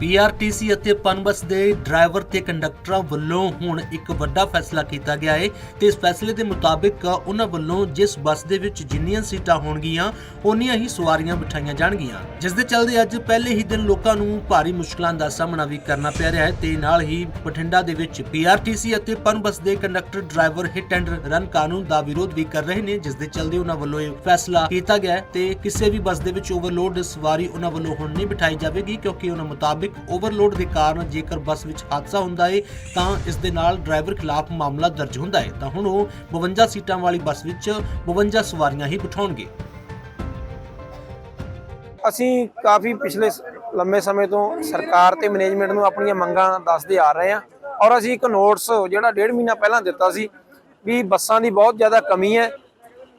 PRTC ਅਤੇ ਪਨਬਸ ਦੇ driver ਤੇ ਕੰਡਕਟਰਾਂ ਵੱਲੋਂ ਹੁਣ ਇੱਕ ਵੱਡਾ ਫੈਸਲਾ ਕੀਤਾ ਗਿਆ ਹੈ ਤੇ ਇਸ ਫੈਸਲੇ ਦੇ ਮੁਤਾਬਿਕ ਉਹਨਾਂ ਵੱਲੋਂ ਜਿਸ ਬੱਸ ਦੇ ਵਿੱਚ ਜਿੰਨੀਆਂ ਸੀਟਾਂ ਹੋਣਗੀਆਂ ਉਨੀਆਂ ਹੀ ਸਵਾਰੀਆਂ ਬਿਠਾਈਆਂ ਜਾਣਗੀਆਂ। ਜਿਸ ਦੇ ਚੱਲਦੇ ਅੱਜ ਪਹਿਲੇ ਹੀ ਦਿਨ ਲੋਕਾਂ ਨੂੰ ਭਾਰੀ ਮੁਸ਼ਕਲਾਂ ਦਾ ਸਾਹਮਣਾ ਵੀ ਕਰਨਾ ਪੈ ਰਿਹਾ ਹੈ ਤੇ ਨਾਲ ਹੀ ਬਠਿੰਡਾ ਦੇ ਵਿੱਚ ਪੀਆਰਟੀਸੀ ਅਤੇ ਪਨਬਸ ਦੇ conductor driver hit and run ਕਾਨੂੰਨ ਦਾ ਵਿਰੋਧ ਵੀ ਕਰ ਰਹੇ ਨੇ, ਜਿਸ ਦੇ ਚੱਲਦੇ ਉਹਨਾਂ ਵੱਲੋਂ ਇਹ ਫੈਸਲਾ ਕੀਤਾ ਗਿਆ ਤੇ ਕਿਸੇ ਵੀ ਬੱਸ ਦੇ ਵਿੱਚ ਓਵਰਲੋਡ ਸਵਾਰੀ ਉਹਨਾਂ ਵੱਲੋਂ ਹੁਣ ਨਹੀਂ ਬਿਠਾਈ ਜਾਵੇਗੀ ਕਿਉਂਕਿ ਉਹਨਾਂ ਮੁਤਾਬਿਕ ਓਵਰਲੋਡ ਦੇ ਕਾਰਨ ਜੇਕਰ ਬੱਸ ਵਿੱਚ ਹਾਦਸਾ ਹੁੰਦਾ ਹੈ ਤਾਂ ਇਸ ਦੇ ਨਾਲ ਡਰਾਈਵਰ ਖਿਲਾਫ ਮਾਮਲਾ ਦਰਜ ਹੁੰਦਾ ਹੈ ਤਾਂ ਹੁਣ ਉਹ 52 ਸੀਟਾਂ ਵਾਲੀ ਬੱਸ ਵਿੱਚ 52 ਸਵਾਰੀਆਂ ਹੀ ਬਿਠਾਉਣਗੇ। ਅਸੀਂ ਕਾਫੀ ਪਿਛਲੇ ਲੰਮੇ ਸਮੇਂ ਤੋਂ ਸਰਕਾਰ ਤੇ ਮੈਨੇਜਮੈਂਟ ਨੂੰ ਆਪਣੀਆਂ ਮੰਗਾਂ ਦੱਸਦੇ ਆ ਰਹੇ ਹਾਂ ਔਰ ਅਸੀਂ ਇੱਕ ਨੋਟਸ ਜਿਹੜਾ ਡੇਢ ਮਹੀਨਾ ਪਹਿਲਾਂ ਦਿੱਤਾ ਸੀ ਵੀ ਬੱਸਾਂ ਦੀ ਬਹੁਤ ਜ਼ਿਆਦਾ ਕਮੀ ਹੈ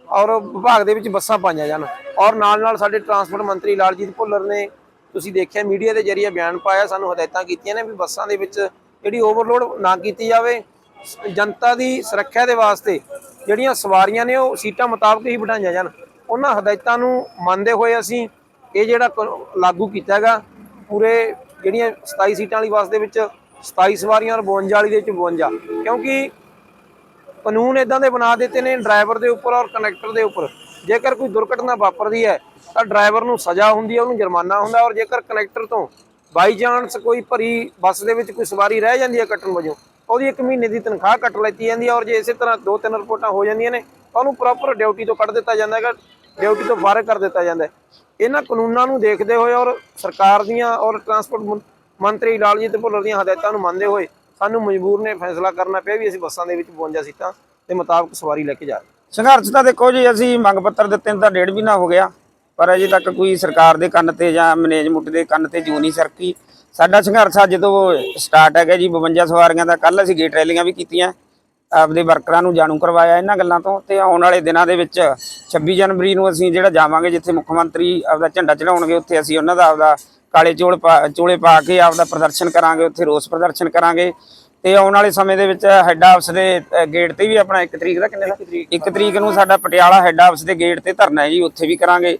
ਔਰ ਵਿਭਾਗ ਦੇ ਵਿੱਚ ਬੱਸਾਂ ਪਾਈਆਂ ਜਾਣ ਔਰ ਨਾਲ ਨਾਲ ਸਾਡੇ ਟਰਾਂਸਪੋਰਟ ਮੰਤਰੀ ਲਾਲਜੀਤ ਭੁੱਲਰ ਨੇ ਤੁਸੀਂ ਦੇਖਿਆ ਮੀਡੀਆ ਦੇ ਜ਼ਰੀਏ ਬਿਆਨ ਪਾਇਆ, ਸਾਨੂੰ ਹਦਾਇਤਾਂ ਕੀਤੀਆਂ ਨੇ ਵੀ ਬੱਸਾਂ ਦੇ ਵਿੱਚ ਜਿਹੜੀ ਓਵਰਲੋਡ ਨਾ ਕੀਤੀ ਜਾਵੇ। ਜਨਤਾ ਦੀ ਸੁਰੱਖਿਆ ਦੇ ਵਾਸਤੇ ਜਿਹੜੀਆਂ ਸਵਾਰੀਆਂ ਨੇ, ਉਹ ਸੀਟਾਂ ਮੁਤਾਬਕ ਹੀ ਬਿਠਾਈਆਂ ਜਾਣ। ਉਹਨਾਂ ਹਦਾਇਤਾਂ ਨੂੰ ਮੰਨਦੇ ਹੋਏ ਅਸੀਂ ਇਹ ਜਿਹੜਾ ਕਾਨੂੰਨ ਲਾਗੂ ਕੀਤਾ ਹੈਗਾ, ਪੂਰੇ ਜਿਹੜੀਆਂ 27 ਸੀਟਾਂ ਵਾਲੀ ਬੱਸ ਦੇ ਵਿੱਚ 27 ਸਵਾਰੀਆਂ ਔਰ 52 ਵਾਲੀ ਦੇ ਵਿੱਚ 52 ਕਿਉਂਕਿ ਕਾਨੂੰਨ ਇਦਾਂ ਦੇ ਬਣਾ ਦਿੱਤੇ ਨੇ, ਡਰਾਈਵਰ ਦੇ ਉੱਪਰ ਔਰ ਕੰਡਕਟਰ ਦੇ ਉੱਪਰ। ਜੇਕਰ ਕੋਈ ਦੁਰਘਟਨਾ ਵਾਪਰਦੀ ਹੈ, ਤਾਂ ਡਰਾਈਵਰ ਨੂੰ ਸਜ਼ਾ ਹੁੰਦੀ ਹੈ, ਉਹਨੂੰ ਜੁਰਮਾਨਾ ਹੁੰਦਾ ਔਰ ਜੇਕਰ ਕਨੈਕਟਰ ਤੋਂ ਬਾਈ ਚਾਂਸ ਕੋਈ ਭਰੀ ਬੱਸ ਦੇ ਵਿੱਚ ਕੋਈ ਸਵਾਰੀ ਰਹਿ ਜਾਂਦੀ ਹੈ ਕੱਟਣ ਵਜੋਂ ਉਹਦੀ 1 ਮਹੀਨੇ ਦੀ ਤਨਖਾਹ ਕੱਟ ਲੈਤੀ ਜਾਂਦੀ ਹੈ ਔਰ ਜੇ ਇਸੇ ਤਰ੍ਹਾਂ ਦੋ ਤਿੰਨ ਰਿਪੋਰਟਾਂ ਹੋ ਜਾਂਦੀਆਂ ਨੇ, ਤਾਂ ਉਹਨੂੰ ਪ੍ਰੋਪਰ ਡਿਊਟੀ ਤੋਂ ਕੱਢ ਦਿੱਤਾ ਜਾਂਦਾ ਹੈਗਾ ਡਿਊਟੀ ਤੋਂ ਫਾਰਗ ਕਰ ਦਿੱਤਾ ਜਾਂਦਾ ਇਹਨਾਂ ਕਾਨੂੰਨਾਂ ਨੂੰ ਦੇਖਦੇ ਹੋਏ ਔਰ ਸਰਕਾਰ ਦੀਆਂ ਔਰ ਟਰਾਂਸਪੋਰਟ ਮੰਤਰੀ ਲਾਲਜੀਤ ਭੁੱਲਰ ਦੀਆਂ ਹਦਾਇਤਾਂ ਨੂੰ ਮੰਨਦੇ ਹੋਏ ਸਾਨੂੰ ਮਜਬੂਰ ਨੇ ਫੈਸਲਾ ਕਰਨਾ ਪਿਆ ਵੀ ਅਸੀਂ ਬੱਸਾਂ ਦੇ ਵਿੱਚ 52 ਸੀਟਾਂ ਦੇ ਮੁਤਾਬਕ ਸਵਾਰੀ ਲੈ ਕੇ ਜਾ ਰਹੇ ਸੰਘਰਸ਼ ਤਾਂ ਦੇਖੋ ਜੀ, ਅਸੀਂ ਮੰਗ ਪੱਤਰ ਦਿੱਤੇ ਨੂੰ ਤਾਂ ਡੇਢ ਮਹੀਨਾ ਹੋ ਗਿਆ, ਪਰ ਅਜੇ ਤੱਕ ਕੋਈ ਸਰਕਾਰ ਦੇ ਕੰਨ ਤੇ ਜਾਂ ਮੈਨੇਜਮੈਂਟ ਦੇ ਕੰਨ ਤੇ ਜੂ ਨਹੀਂ ਸਰਕੀ। ਸਾਡਾ ਸੰਘਰਸ਼ ਅੱਜ ਤੋਂ ਸਟਾਰਟ ਹੈਗਾ ਜੀ 52 ਸਵਾਰੀਆਂ ਦਾ ਕੱਲ ਅਸੀਂ ਗੇਟ ਰੈਲੀਆਂ ਵੀ ਕੀਤੀਆਂ, ਆਪਦੇ ਵਰਕਰਾਂ ਨੂੰ ਜਾਣੂ ਕਰਵਾਇਆ ਇਹਨਾਂ ਗੱਲਾਂ ਤੋਂ, ਤੇ ਆਉਣ ਵਾਲੇ ਦਿਨਾਂ ਦੇ ਵਿੱਚ 26 ਜਨਵਰੀ ਨੂੰ ਅਸੀਂ ਜਿਹੜਾ ਜਾਵਾਂਗੇ, ਜਿੱਥੇ ਮੁੱਖ ਮੰਤਰੀ ਆਪਦਾ ਝੰਡਾ ਚੜਾਉਣਗੇ ਉੱਥੇ ਅਸੀਂ ਉਹਨਾਂ ਦਾ ਆਪਦਾ ਕਾਲੇ ਚੋਲ ਪਾ- ਚੋਲੇ ਪਾ ਕੇ ਆਪਦਾ ਪ੍ਰਦਰਸ਼ਨ ਕਰਾਂਗੇ, ਉੱਥੇ ਰੋਸ ਪ੍ਰਦਰਸ਼ਨ ਕਰਾਂਗੇ। ਤੇ ਆਉਣ ਵਾਲੇ ਸਮੇਂ ਦੇ ਵਿੱਚ ਹੈੱਡ ਆਫਿਸ ਦੇ ਗੇਟ ਤੇ ਵੀ ਆਪਣਾ 1 ਤਰੀਕ ਦਾ ਕਿੰਨੇ ਦਾ? 1 ਤਰੀਕ ਨੂੰ ਸਾਡਾ ਪਟਿਆਲਾ ਹੈੱਡ ਆਫਿਸ ਦੇ ਗੇਟ ਤੇ ਧਰਨਾ ਹੈ ਜੀ ਉੱਥੇ ਵੀ ਕਰਾਂਗੇ।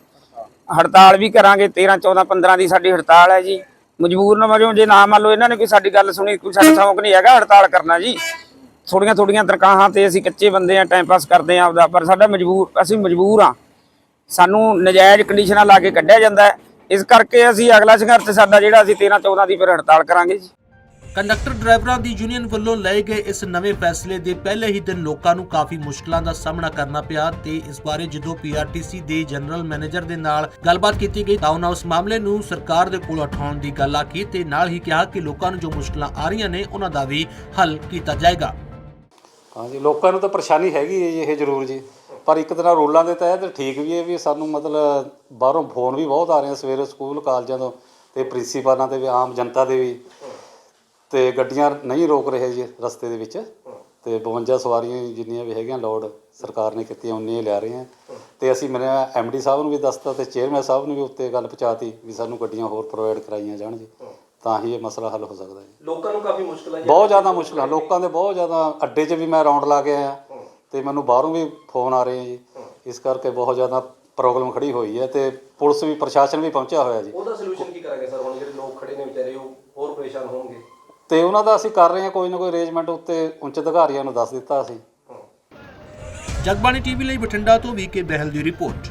ਹੜਤਾਲ ਵੀ ਕਰਾਂਗੇ 13 14 15 ਦੀ ਸਾਡੀ ਹੜਤਾਲ ਹੈ ਜੀ। ਮਜਬੂਰਨ ਵਜੋਂ ਜੇ ਨਾ ਮੰਨ ਲਓ ਇਹਨਾਂ ਨੇ ਕੋਈ ਸਾਡੀ ਗੱਲ ਸੁਣੀ ਕੋਈ ਸਾਡਾ ਸ਼ੌਂਕ ਨਹੀਂ ਹੈਗਾ ਹੜਤਾਲ ਕਰਨਾ ਜੀ। ਥੋੜੀਆਂ ਥੋੜੀਆਂ ਤਰਕਾਹਾਂ ਤੇ ਅਸੀਂ ਕੱਚੇ ਬੰਦੇ ਆ ਟਾਈਮ ਪਾਸ ਕਰਦੇ ਆ ਆਪਦਾ ਪਰ ਸਾਡਾ ਮਜਬੂਰ ਅਸੀਂ ਮਜਬੂਰ ਆ ਸਾਨੂੰ ਨਜਾਇਜ਼ ਕੰਡੀਸ਼ਨਾਂ ਲਾ ਕੇ ਕੱਢਿਆ ਜਾਂਦਾ ਹੈ। ਇਸ ਕਰਕੇ ਅਸੀਂ ਅਗਲਾ ਸੰਘਰਸ਼ ਸਾਡਾ ਜਿਹੜਾ ਅਸੀਂ 13 14 ਦੀ ਫਿਰ ਹੜਤਾਲ ਕਰਾਂਗੇ ਜੀ। ਕੰਡਕਟਰ ਡਰਾਈਵਰਾਂ ਦੀ ਯੂਨੀਅਨ ਵੱਲੋਂ ਲਏ ਗਏ ਇਸ ਨਵੇਂ ਫੈਸਲੇ ਦੇ ਪਹਿਲੇ ਹੀ ਦਿਨ ਲੋਕਾਂ ਨੂੰ ਕਾਫੀ ਮੁਸ਼ਕਲਾਂ ਦਾ ਸਾਹਮਣਾ ਕਰਨਾ ਪਿਆ ਤੇ ਇਸ ਬਾਰੇ ਜਦੋਂ ਪੀਆਰਟੀਸੀ ਦੇ ਜਨਰਲ ਮੈਨੇਜਰ ਦੇ ਨਾਲ ਗੱਲਬਾਤ ਕੀਤੀ ਗਈ ਤਾਂ ਉਹਨਾਂ ਉਸ ਮਾਮਲੇ ਨੂੰ ਸਰਕਾਰ ਦੇ ਕੋਲ ਉਠਾਉਣ ਦੀ ਗੱਲ ਆਖੀ ਤੇ ਨਾਲ ਹੀ ਕਿਹਾ ਕਿ ਲੋਕਾਂ ਨੂੰ ਜੋ ਮੁਸ਼ਕਲਾਂ ਆ ਰਹੀਆਂ ਨੇ, ਉਹਨਾਂ ਦਾ ਵੀ ਹੱਲ ਕੀਤਾ ਜਾਏਗਾ। ਹਾਂਜੀ, ਲੋਕਾਂ ਨੂੰ ਤਾਂ ਪਰੇਸ਼ਾਨੀ ਹੈਗੀ ਹੈ ਜੀ, ਇਹ ਜ਼ਰੂਰ ਜੀ। ਪਰ ਇੱਕ ਤਰ੍ਹਾਂ ਰੂਲਾਂ ਦੇ ਤਹਿਤ ਠੀਕ ਵੀ ਹੈ ਵੀ ਸਾਨੂੰ ਮਤਲਬ ਬਾਹਰੋਂ ਫੋਨ ਵੀ ਬਹੁਤ ਆ ਰਹੇ ਆ ਸਵੇਰੇ ਸਕੂਲ, ਕਾਲਜਾਂ ਤੋਂ ਤੇ ਪ੍ਰਿੰਸੀਪਲਾਂ ਤੇ ਵੀ, ਆਮ ਜਨਤਾ ਦੇ ਵੀ। ਤੇ ਗੱਡੀਆਂ ਨਹੀਂ ਰੋਕ ਰਹੇ ਜੀ ਰਸਤੇ ਦੇ ਵਿੱਚ। ਤੇ 52 ਸਵਾਰੀਆਂ ਜਿੰਨੀਆਂ ਵੀ ਹੈਗੀਆਂ ਲੋਡ ਸਰਕਾਰ ਨੇ ਕੀਤੀਆਂ ਉਨੀਆਂ ਹੀ ਲੈ ਰਹੇ ਆ ਤੇ ਅਸੀਂ ਮੇਰੇ ਐਮਡੀ ਸਾਹਿਬ ਨੂੰ ਵੀ ਦੱਸਤਾ ਤੇ ਚੇਅਰਮੈਨ ਸਾਹਿਬ ਨੂੰ ਵੀ ਉੱਤੇ ਗੱਲ ਪਹੁੰਚਾਤੀ ਵੀ ਸਾਨੂੰ ਗੱਡੀਆਂ ਹੋਰ ਪ੍ਰੋਵਾਈਡ ਕਰਾਈਆਂ ਜਾਣ ਜੀ ਤਾਂ ਹੀ ਇਹ ਮਸਲਾ ਹੱਲ ਹੋ ਸਕਦਾ ਜੀ। ਲੋਕਾਂ ਨੂੰ ਕਾਫੀ ਮੁਸ਼ਕਲਾਂ ਬਹੁਤ ਜ਼ਿਆਦਾ ਮੁਸ਼ਕਲਾਂ ਲੋਕਾਂ ਦੇ ਬਹੁਤ ਜ਼ਿਆਦਾ ਅੱਡੇ 'ਚ ਵੀ ਮੈਂ ਰਾਉਂਡ ਲਾ ਕੇ ਆਇਆ। ਤੇ ਮੈਨੂੰ ਬਾਹਰੋਂ ਵੀ ਫੋਨ ਆ ਰਹੇ ਆ ਜੀ। ਇਸ ਕਰਕੇ ਬਹੁਤ ਜ਼ਿਆਦਾ ਪ੍ਰੋਬਲਮ ਖੜੀ ਹੋਈ ਹੈ ਤੇ ਪੁਲਿਸ ਵੀ ਪ੍ਰਸ਼ਾਸਨ ਵੀ ਪਹੁੰਚਿਆ ਹੋਇਆ ਜੀ। ਉਹਦਾ ਸੋਲੂਸ਼ਨ ਕੀ ਕਰਾਂਗੇ ਸਰ? ਹੁਣ ਜਿਹੜੇ ਲੋਕ ਖੜੇ ਨੇ ਵਿਚਾਰੇ ਉਹ ਹੋਰ ਪਰੇਸ਼ਾਨ ਹੋਣਗੇ। ਤੇ ਉਹਨਾਂ ਦਾ ਅਸੀਂ ਕਰ ਰਹੇ ਹਾਂ ਕੋਈ ਨਾ ਕੋਈ ਅਰੇਂਜਮੈਂਟ ਉੱਤੇ ਉੱਚ ਅਧਿਕਾਰੀਆਂ ਨੂੰ ਦੱਸ ਦਿੱਤਾ ਅਸੀਂ ਜਗਬਾਣੀ ਟੀਵੀ ਲਈ ਬਠਿੰਡਾ ਤੋਂ ਵੀਕੇ ਬਹਿਲ ਦੀ ਰਿਪੋਰਟ।